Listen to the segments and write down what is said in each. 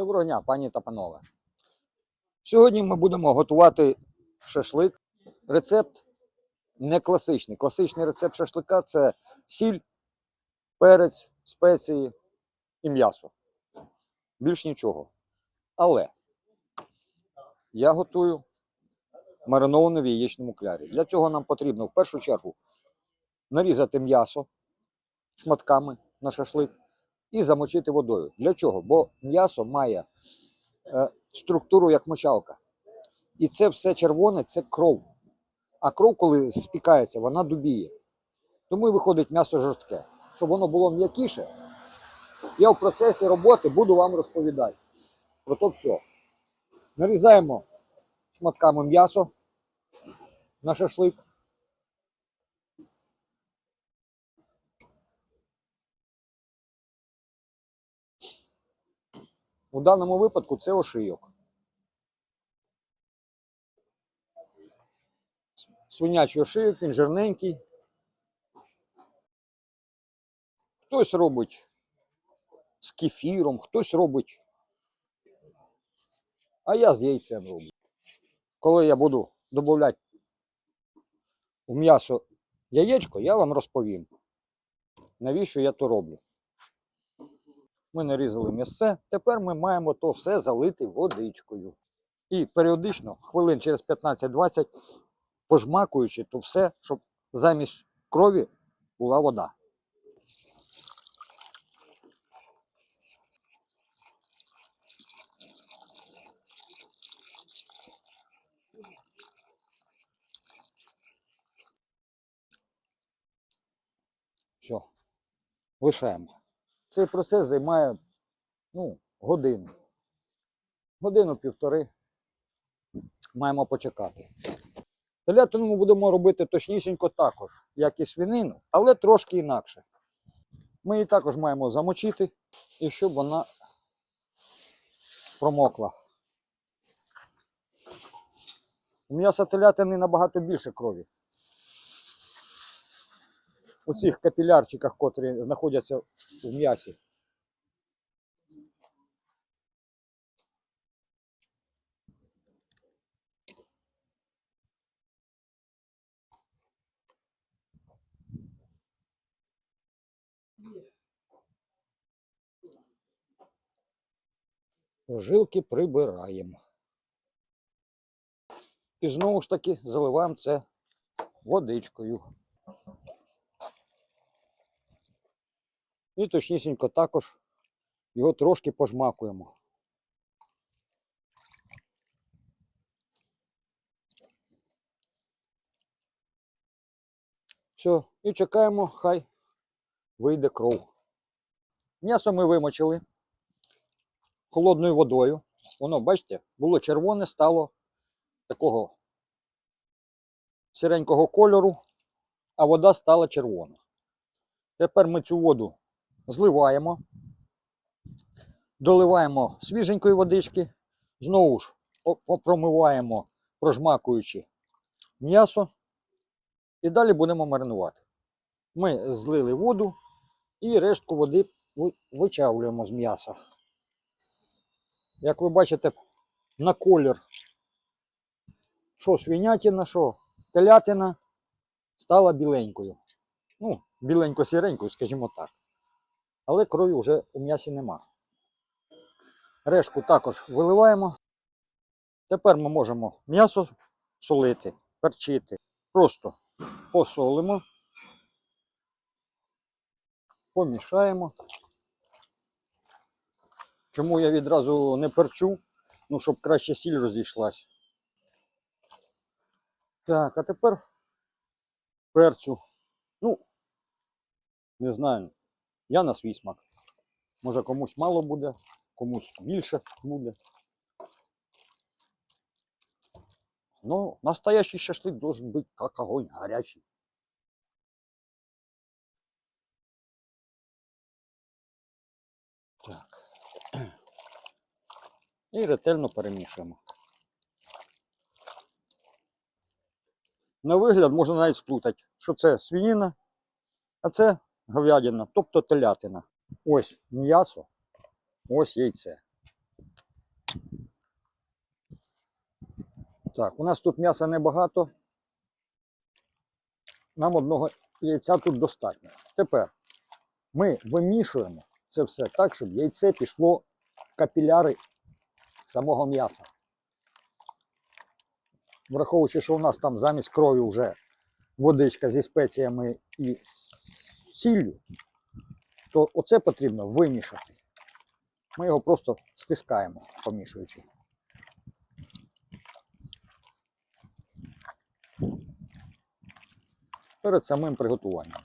Доброго дня, пані та панове. Сьогодні ми будемо готувати шашлик. Рецепт не класичний. Класичний рецепт шашлика це сіль, перець, спеції і м'ясо. Більш нічого. Але я готую мариновану в яєчному клярі. Для цього нам потрібно в першу чергу нарізати м'ясо шматками на шашлик і замочити водою. Для чого? Бо м'ясо має е, структуру як мочалка. І це все червоне це кров. А кров, коли спікається, вона дубіє. Тому і виходить м'ясо жорстке. Щоб воно було м'якіше, я в процесі роботи буду вам розповідати. Про то все. Нарізаємо шматками м'ясо на шашлик. У даному випадку це ошийок. Свинячий ошийок, він жирненький. Хтось робить з кефіром, хтось робить. А я з яйцем роблю. Коли я буду додавати в м'ясо яєчко, я вам розповім, навіщо я то роблю. Ми нарізали м'ясце, тепер ми маємо то все залити водичкою. І періодично, хвилин через 15-20, пожмакуючи то все, щоб замість крові була вода. Все, лишаємо. Цей процес займає ну, годину. Годину-півтори маємо почекати. Телятину ми будемо робити точнісінько також, як і свинину, але трошки інакше. Ми її також маємо замочити, і щоб вона промокла. У м'яса телятини набагато більше крові. У цих капілярчиках, котрі знаходяться в м'ясі. Жилки прибираємо. І знову ж таки заливаємо це водичкою. І точнісінько також його трошки пожмакуємо. Все, і чекаємо, хай вийде кров. М'ясо ми вимочили холодною водою. Воно, бачите, було червоне, стало такого сіренького кольору, а вода стала червона. Тепер ми цю воду зливаємо, доливаємо свіженької водички, знову ж о- попромиваємо, прожмакуючи м'ясо, і далі будемо маринувати. Ми злили воду і рештку води вичавлюємо з м'яса. Як ви бачите, на колір, що свинятина, що телятина стала біленькою. Ну, біленько-сіренькою, скажімо так. Але крові вже у м'ясі нема. Решку також виливаємо. Тепер ми можемо м'ясо солити, перчити. Просто посолимо, помішаємо. Чому я відразу не перчу? Ну, щоб краще сіль розійшлась. Так, а тепер перцю. Ну, не знаю. Я на свій смак. Може комусь мало буде, комусь більше буде. Ну, настоящий шашлык должен быть как огонь, горячий. Так. І ретельно перемішуємо. На вигляд можна навіть сплутати, що це свинина, а це говядина, тобто телятина. Ось м'ясо, ось яйце. Так, у нас тут м'яса небагато. Нам одного яйця тут достатньо. Тепер ми вимішуємо це все так, щоб яйце пішло в капіляри самого м'яса. Враховуючи, що у нас там замість крові вже водичка зі спеціями і сіллю, то оце потрібно вимішати. Ми його просто стискаємо, помішуючи. Перед самим приготуванням.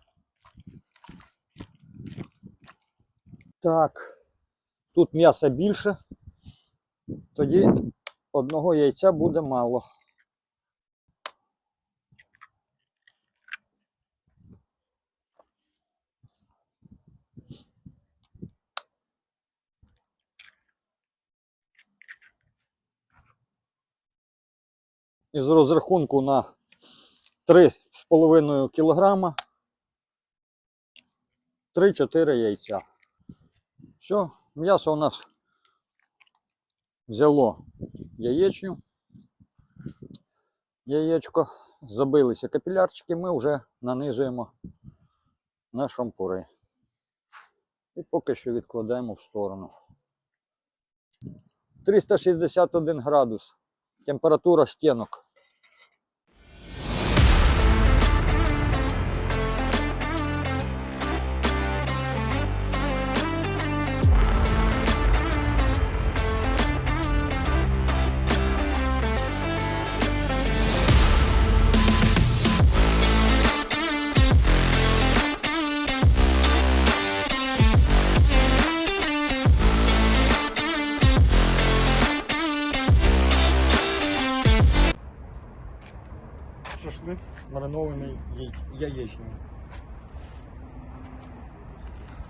Так, тут м'яса більше, тоді одного яйця буде мало. Із розрахунку на 3,5 кілограма 3-4 яйця. Все, м'ясо у нас взяло яєчню. Яєчко, забилися капілярчики, ми вже нанизуємо на шампури. І поки що відкладаємо в сторону. 361 градус. Температура стінок. Маринований яєчний.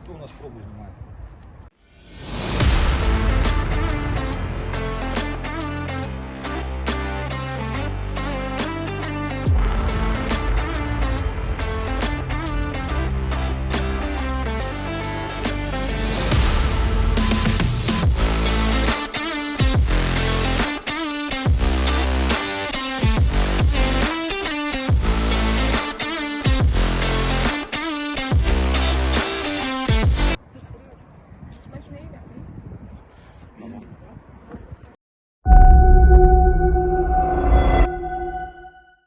Хто у нас пробу знімає?